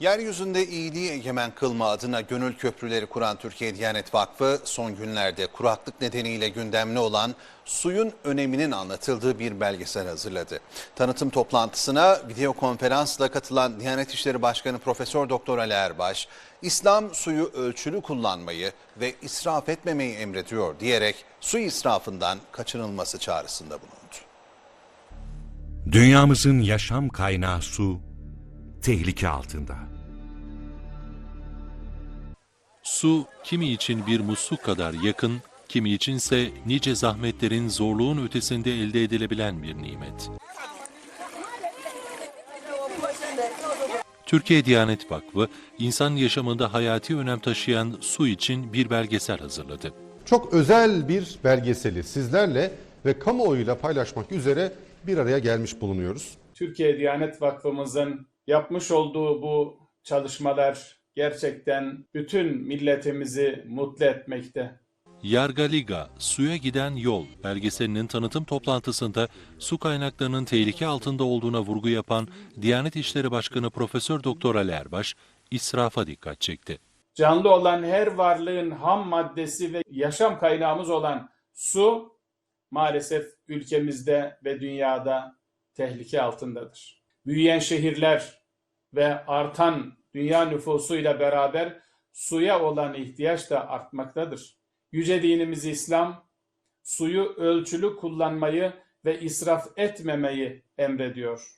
Yeryüzünde iyiliği egemen kılma adına gönül köprüleri kuran Türkiye Diyanet Vakfı son günlerde kuraklık nedeniyle gündemli olan suyun öneminin anlatıldığı bir belgesel hazırladı. Tanıtım toplantısına video konferansla katılan Diyanet İşleri Başkanı Profesör Doktor Ali Erbaş, İslam suyu ölçülü kullanmayı ve israf etmemeyi emrediyor diyerek su israfından kaçınılması çağrısında bulundu. Dünyamızın yaşam kaynağı su tehlike altında. Su kimi için bir musluk kadar yakın, kimi içinse nice zahmetlerin zorluğun ötesinde elde edilebilen bir nimet. Türkiye Diyanet Vakfı, insan yaşamında hayati önem taşıyan su için bir belgesel hazırladı. Çok özel bir belgeseli sizlerle ve kamuoyuyla paylaşmak üzere bir araya gelmiş bulunuyoruz. Türkiye Diyanet Vakfımızın yapmış olduğu bu çalışmalar gerçekten bütün milletimizi mutlu etmekte. Yargaliga, Suya Giden Yol belgeselinin tanıtım toplantısında su kaynaklarının tehlike altında olduğuna vurgu yapan Diyanet İşleri Başkanı Profesör Doktor Ali Erbaş, israfa dikkat çekti. Canlı olan her varlığın ham maddesi ve yaşam kaynağımız olan su maalesef ülkemizde ve dünyada tehlike altındadır. Büyüyen şehirler ve artan dünya nüfusuyla beraber suya olan ihtiyaç da artmaktadır. Yüce dinimiz İslam suyu ölçülü kullanmayı ve israf etmemeyi emrediyor.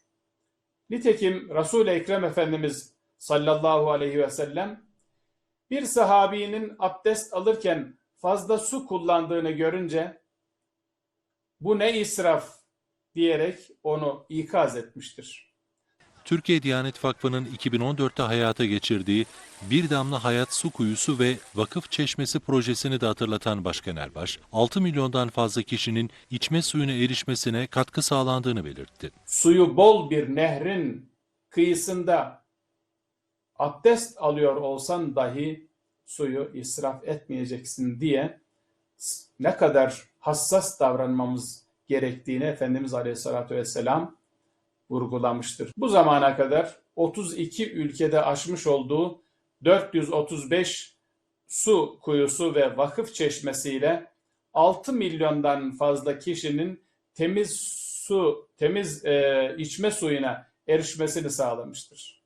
Nitekim Resul-i Ekrem Efendimiz sallallahu aleyhi ve sellem bir sahabinin abdest alırken fazla su kullandığını görünce bu ne israf diyerek onu ikaz etmiştir. Türkiye Diyanet Vakfı'nın 2014'te hayata geçirdiği Bir Damla Hayat Su Kuyusu ve Vakıf Çeşmesi projesini de hatırlatan Başkan Erbaş, 6 milyondan fazla kişinin içme suyuna erişmesine katkı sağlandığını belirtti. Suyu bol bir nehrin kıyısında abdest alıyor olsan dahi suyu israf etmeyeceksin diye ne kadar hassas davranmamız gerektiğini Efendimiz Aleyhisselatü Vesselam vurgulamıştır. Bu zamana kadar 32 ülkede aşmış olduğu 435 su kuyusu ve vakıf çeşmesiyle 6 milyondan fazla kişinin temiz su, temiz e, içme suyuna erişmesini sağlamıştır.